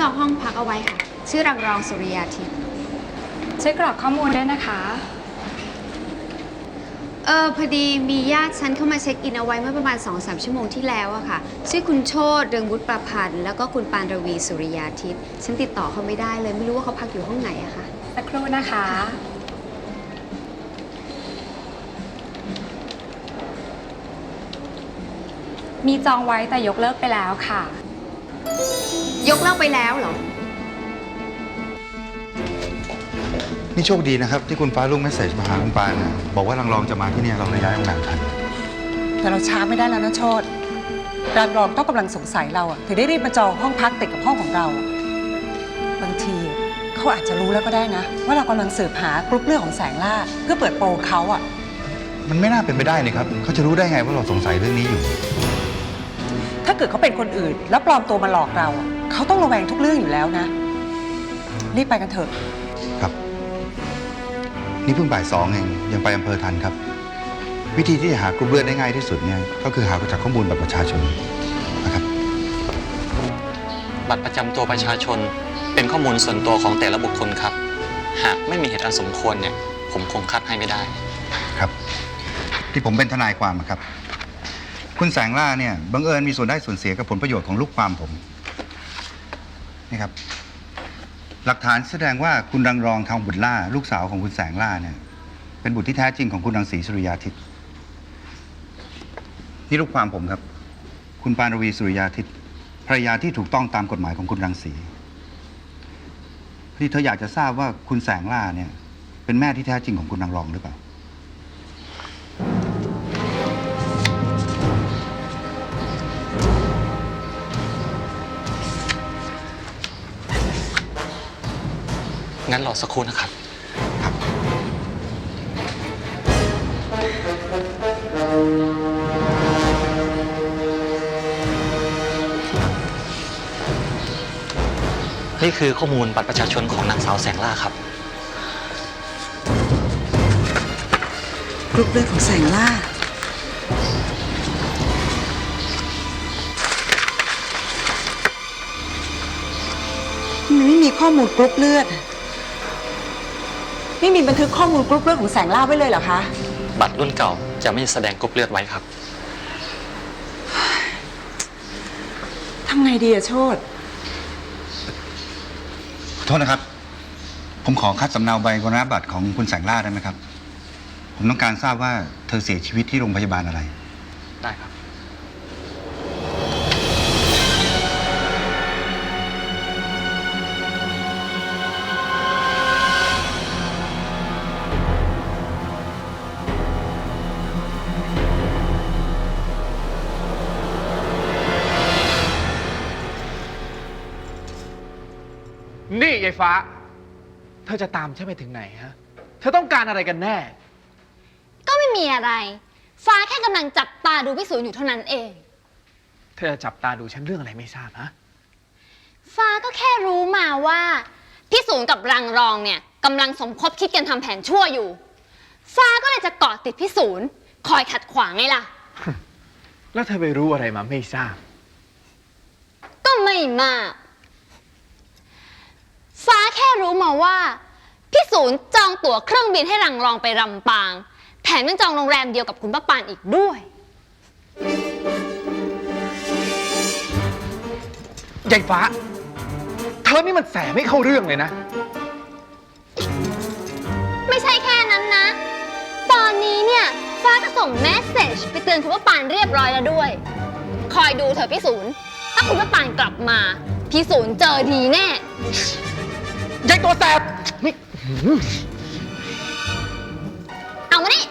นจองห้องพักเอาไว้ค่ะ ชื่อรังรองสุริยาทิพย์ช่วยกรอกข้อมูลด้วยนะคะ เออพอดีมีญาติฉันเข้ามาเช็คอินเอาไว้เมื่อประมาณ 2-3 ชั่วโมงที่แล้วอะค่ะ ชื่อคุณโชตเรืองบุตรประพันธ์แล้วก็คุณปานรวีสุริยาทิพย์ฉันติดต่อเขาไม่ได้เลย ไม่รู้ว่าเขาพักอยู่ห้องไหนอะค่ะ สักครู่นะคะ มีจองไว้แต่ยกเลิกไปแล้วค่ะ ยกเลิกไปแล้วเหรอ นี่โชคดีนะครับ ที่คุณฟ้าลุงเมสเซจมาหาคุณปานนะบอกว่ารังรองจะมาที่เนี่ยเราเลยย้ายโรงแรมทันแต่เราช้าไม่ได้แล้วนะโชดรานรองต้องกำลังสงสัยเราอะถึงได้รีบมาจองห้องพักติดกับห้องของเราอะบางทีเขาอาจจะรู้แล้วก็ได้นะ ว่าเรากำลังสืบหากรุ๊ปเรื่องของแสงล่า เพื่อเปิดโปงเขาอะมันไม่น่าเป็นไปได้นี่ครับเขาจะรู้ได้ไงว่าเราสงสัยเรื่องนี้อยู่ ถ้าเกิดเขาเป็นคนอื่น แล้วปลอมตัวมาหลอกเราอะ เขาต้องระแวงทุกเรื่องอยู่แล้วนะ รีบไปกันเถอะ ครับ นี่เพิ่งบ่ายสองเองยังไปอำเภอทันครับ วิธีที่จะหากรุ๊ปเลือดได้ง่ายที่สุดเนี่ยก็คือหาจากข้อมูลบัตรประชาชนนะครับ บัตรประจำตัวประชาชนเป็นข้อมูลส่วนตัวของแต่ละบุคคลครับ หากไม่มีเหตุอันสมควรเนี่ย ผมคงคัดให้ไม่ได้ ครับ ที่ผมเป็นทนายความอะครับ คุณแสงล่าเนี่ยบังเอิญมีส่วนได้ส่วนเสียกับผลประโยชน์ของลูกความผม นี่ครับ หลักฐานแสดงว่าคุณรังรองทองบุตรล่า ลูกสาวของคุณแสงล่าเนี่ย เป็นบุตรที่แท้จริงของคุณรังสีสุริยาทิตย์นี่ลูกความผมครับ คุณปานรวีสุริยาทิตย์ภรรยาที่ถูกต้องตามกฎหมายของคุณรังสีที่เธออยากจะทราบว่าคุณแสงล่าเนี่ย เป็นแม่ที่แท้จริงของคุณรังรองหรือเปล่า งั้นรอสักครู่นะครับ นี่คือข้อมูลบัตรประชาชนของนางสาวแสงล่าครับ กรุ๊ปเลือดของแสงล่า มันไม่มีข้อมูลกรุ๊ปเลือดไม่มีบันทึกข้อมูลกรุ๊ปเลือดของแสงล่าไว้เลยเหรอคะ บัตรรุ่นเก่าจะไม่แสดงกรุ๊ปเลือดไว้ครับ ทำไงดีอะโชดขอโทษนะครับ ผมขอคัดสำเนาใบมรณบัตรของคุณแสงล่าได้ไหมครับ ผมต้องการทราบว่าเธอเสียชีวิตที่โรงพยาบาลอะไร นี่ยายฟ้า เธอจะตามฉันไปถึงไหนฮะ เธอต้องการอะไรกันแน่ ก็ไม่มีอะไร ฟ้าแค่กำลังจับตาดูพี่ศูนย์อยู่เท่านั้นเอง เธอจะจับตาดูฉันเรื่องอะไรไม่ทราบฮะ ฟ้าก็แค่รู้มาว่าพี่ศูนย์กับรังรองเนี่ยกำลังสมคบคิดกันทำแผนชั่วอยู่ ฟ้าก็เลยจะเกาะติดพี่ศูนย์คอยขัดขวางไงล่ะ แล้วเธอไปรู้อะไรมาไม่ทราบ ก็ไม่มาก ฟ้าแค่รู้มาว่า พี่ศูนย์จองตั๋วเครื่องบินให้รังรองไปลำปาง แถมยังจองโรงแรมเดียวกับคุณป้าปานอีกด้วย ยายฟ้า เธอนี่มันแสไม่เข้าเรื่องเลยนะ ไม่ใช่แค่นั้นนะ ตอนนี้เนี่ย ฟ้าก็ส่งแมสเซจไปเตือนคุณป้าปานเรียบร้อยแล้วด้วย คอยดูเถอะพี่ศูนย์ ถ้าคุณป้าปานกลับมา พี่ศูนย์เจอดีแน่ ยายตัวแสบนี่เอามานี่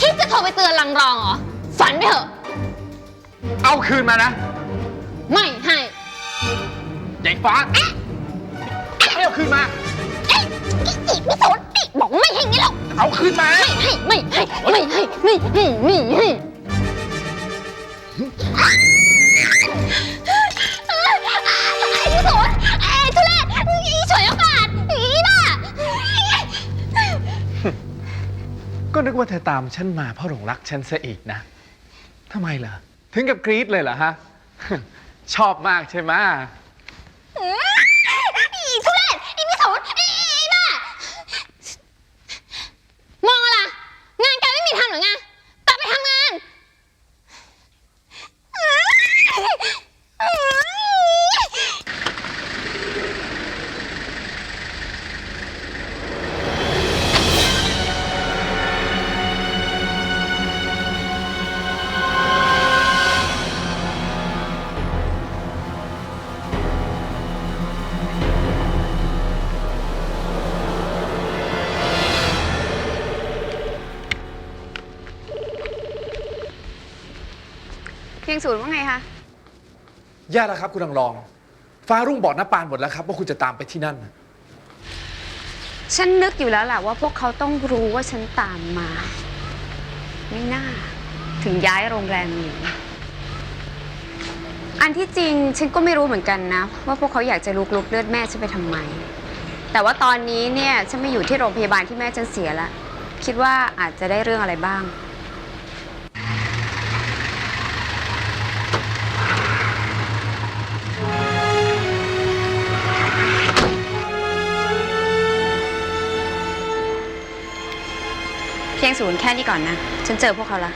คิดจะโทรไปเตือนลังรองเหรอ ฝันไปเถอะ เอาคืนมานะไม่ให้ยายฟ้าไม่เอาคืนมา เอ๊ะอีกพี่ศูนย์นี่บอกไม่ให้งี้หรอกเอาคืนมา ไม่ให้ ไม่ให้ ไม่ให้ ไม่ให้ ไม่ให้ ก็นึกว่าเธอตามฉันมาเพราะหลงรักฉันซะอีกนะทำไมเหรอ ถึงกับกรี๊ดเลยเหรอฮะ ชอบมากใช่ไหม เพียงศูนย์ว่าไงคะ แย่แล้วครับ คุณนางรอง ฟ้ารุ่งบอกน้าปานหมดแล้วครับ ว่าคุณจะตามไปที่นั่น ฉันนึกอยู่แล้วแหละว่าพวกเขาต้องรู้ว่าฉันตามมา ไม่น่า ถึงย้ายโรงแรมหนีอันที่จริงฉันก็ไม่รู้เหมือนกันนะ ว่าพวกเขาอยากจะลุกลุกเลือดแม่ฉันไปทำไม แต่ว่าตอนนี้เนี่ยฉันไม่อยู่ที่โรงพยาบาลที่แม่ฉันเสียแล้วคิดว่าอาจจะได้เรื่องอะไรบ้าง ศูนย์แค่นี้ก่อนนะ ฉันเจอพวกเขาละ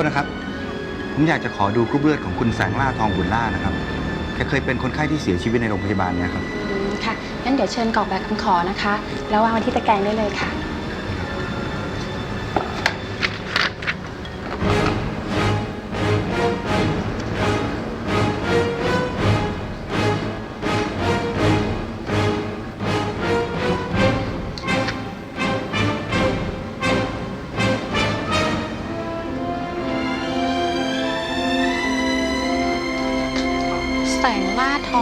ษนะครับ ผมอยากจะขอดูกรุ๊ปเลือดของคุณแสงล่าทองบุญล่านะครับแกเคยเป็นคนไข้ที่เสียชีวิตในโรงพยาบาลเนี่ยครับ ค่ะ งั้นเดี๋ยวเชิญกรอกแบบคำขอนะคะ แล้ววางไว้ที่ตะแกรงได้เลยค่ะ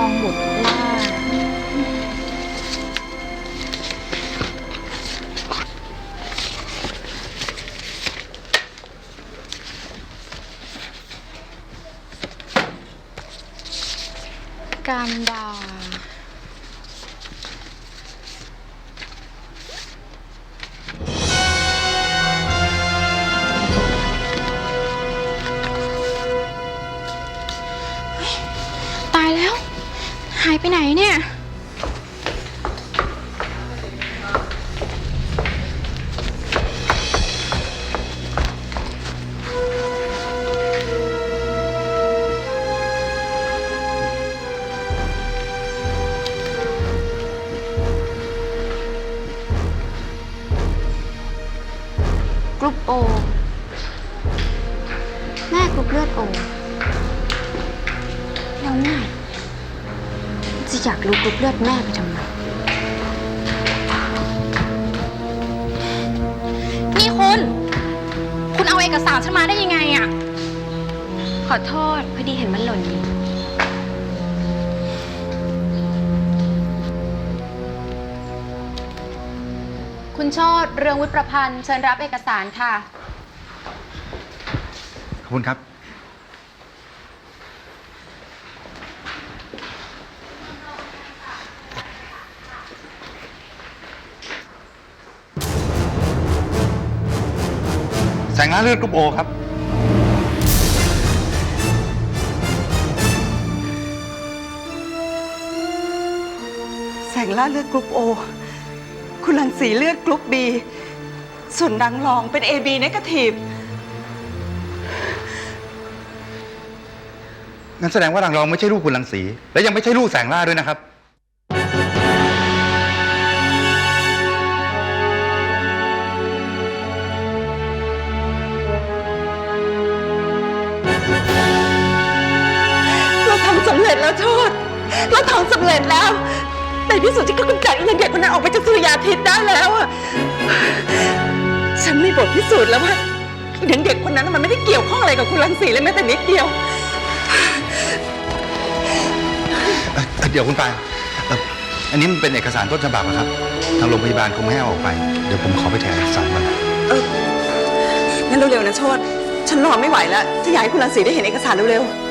องบุตรล่าการดา หายไปไหนเนี่ย กรุ๊ปโอ แม่กรุ๊ปเลือดโอแล้วไง จะอยากรู้กรุ๊ปเลือดแม่ไปทำไม นี่คุณ คุณเอาเอกสารฉันมาได้ยังไงอะขอโทษ พอดีเห็นมันหล่นอยู่คุณโชตเรืองวุฒิประพันธ์เชิญรับเอกสารค่ะ ขอบคุณครับ แสงล่าเลือดกรุ๊ปโอครับ แสงล่าเลือดกรุ๊ปโอ คุณลังสีเลือดกรุ๊ปบี ส่วนดังรองเป็น AB นกาทีฟงั้นแสดงว่ารังรองไม่ใช่ลูกคุณรังสี และยังไม่ใช่ลูกแสงล่าด้วยนะครับำสำเร็จแล้ว ในที่สุดที่ก็กำจัดเรื่องเด็กคนนั้นออกไปจากสุริยาทิตได้แล้วอะฉันมีบทพิสูจน์แล้วว่าเด็กเด็กคนนั้นน่ะมันไม่ได้เกี่ยวข้องอะไรกับคุณรังสีเลยแม้แต่นิดเดียวเอ่อเดี๋ยวคุณปานเอ่ออันนี้มันเป็นเอกสารต้นฉบับอะครับ ทางโรงพยาบาลคงไม่ให้เอาออกไป เดี๋ยวผมขอไปถ่ายเอกสารก่อนเอองั้นเร็วๆนะโชดฉันรอไม่ไหวแล้วจะอยากให้คุณรังสีได้เห็นเอกสารเร็วๆ